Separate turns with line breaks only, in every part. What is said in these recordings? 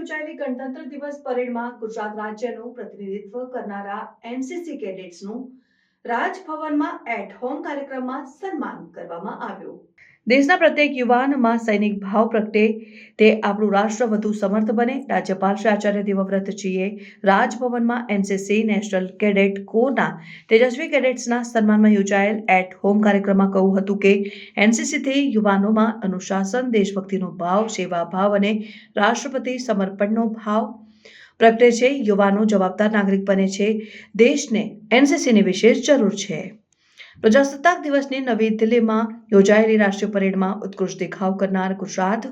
યોજાયેલી ગણતંત્ર દિવસ પરેડમાં ગુજરાત રાજ્યનું પ્રતિનિધિત્વ કરનારા એનસીસી કેડેટ્સનું રાજભવનમાં એટ હોમ કાર્યક્રમમાં સન્માન કરવામાં આવ્યું. દેશના પ્રત્યેક યુવાનમાં સૈનિક ભાવ પ્રગટે, તે આપણું રાષ્ટ્ર વધુ સમર્થ બને. રાજ્યપાલ શ્રી આચાર્ય દેવવ્રતજીએ રાજભવનમાં એનસીસી નેશનલ કેડેટ કોરના તેજસ્વી કેડેટ્સના સન્માનમાં યોજાયેલ એટ હોમ કાર્યક્રમમાં કહ્યું હતું કે, એનસીસીથી યુવાનોમાં અનુશાસન, દેશભક્તિનો ભાવ, સેવા ભાવ અને રાષ્ટ્રપતિ સમર્પણનો ભાવ પ્રગટે છે, યુવાનો જવાબદાર નાગરિક બને છે, દેશને એનસીસીની વિશેષ જરૂર છે. પ્રજાસત્તાક દિવસની નવી દિલ્હીમાં યોજાયેલી રાષ્ટ્રીય પરેડમાં ઉત્કૃષ્ટ દેખાવ કરનાર ગુજરાત,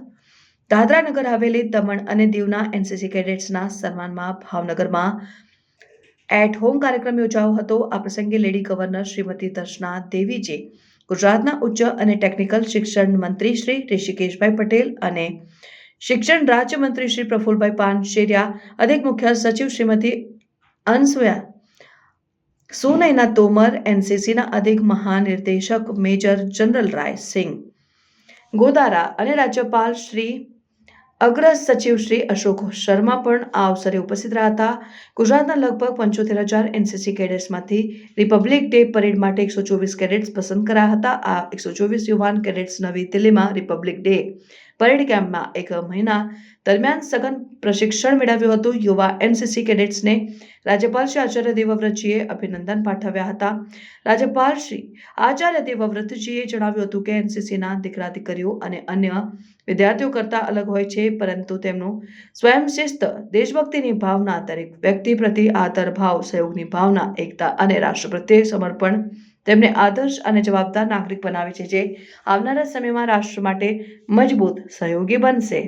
દાદરા નગર હવેલી, દમણ અને દીવના એનસીસી કેડેટ્સના સન્માનમાં ભાવનગરમાં એટ હોમ કાર્યક્રમ યોજાયો હતો. આ પ્રસંગે લેડી ગવર્નર શ્રીમતી દર્શના દેવીજી, ગુજરાતના ઉચ્ચ અને ટેકનિકલ શિક્ષણ મંત્રી શ્રી ઋષિકેશભાઈ પટેલ અને શિક્ષણ રાજ્યમંત્રી શ્રી પ્રફુલભાઈ પાનશેરિયા, અધિક મુખ્ય સચિવ શ્રીમતી અનસુયા સોનૈના તોમર, એનસીસીના અધિક મહાનિર્દેશક મેજર જનરલ રાય સિંહ. ગોદારા અને રાજ્યપાલ શ્રી અગ્ર સચિવ શ્રી અશોક શર્મા પણ આ અવસરે ઉપસ્થિત રહ્યા હતા. ગુજરાતના લગભગ પંચોતેર હજાર એનસીસી કેડેટ્સમાંથી રિપબ્લિક ડે પરેડ માટે એકસો ચોવીસ કેડેટ્સ પસંદ કરાયા હતા. આ એકસો ચોવીસ યુવાન કેડેટ્સ નવી દિલ્હીમાં રિપબ્લિક ડે પરેડ કેમ્પમાં એક મહિના દરમિયાન સઘન પ્રશિક્ષણ મેળવ્યું હતું. યુવા એનસીસી કેડેટ્સને રાજ્યપાલ શ્રી આચાર્ય દેવવ્રતજીએ અભિનંદન પાઠવ્યા હતા. રાજ્યપાલ શ્રી આચાર્ય દેવવ્રતજીએ જણાવ્યું હતું કે એનસીસીના દીકરા દીકરીઓ અને અન્ય વિદ્યાર્થીઓ કરતાં અલગ હોય છે, પરંતુ તેમનું સ્વયં શિસ્ત દેશભક્તિની ભાવના દરેક વ્યક્તિ પ્રતિ આદર ભાવ, સહયોગની ભાવના, એકતા અને રાષ્ટ્ર પ્રત્યે સમર્પણ તેમને આદર્શ અને જવાબદાર નાગરિક બનાવે છે જે આવનારા સમયમાં રાષ્ટ્ર માટે મજબૂત, સહયોગી બનશે.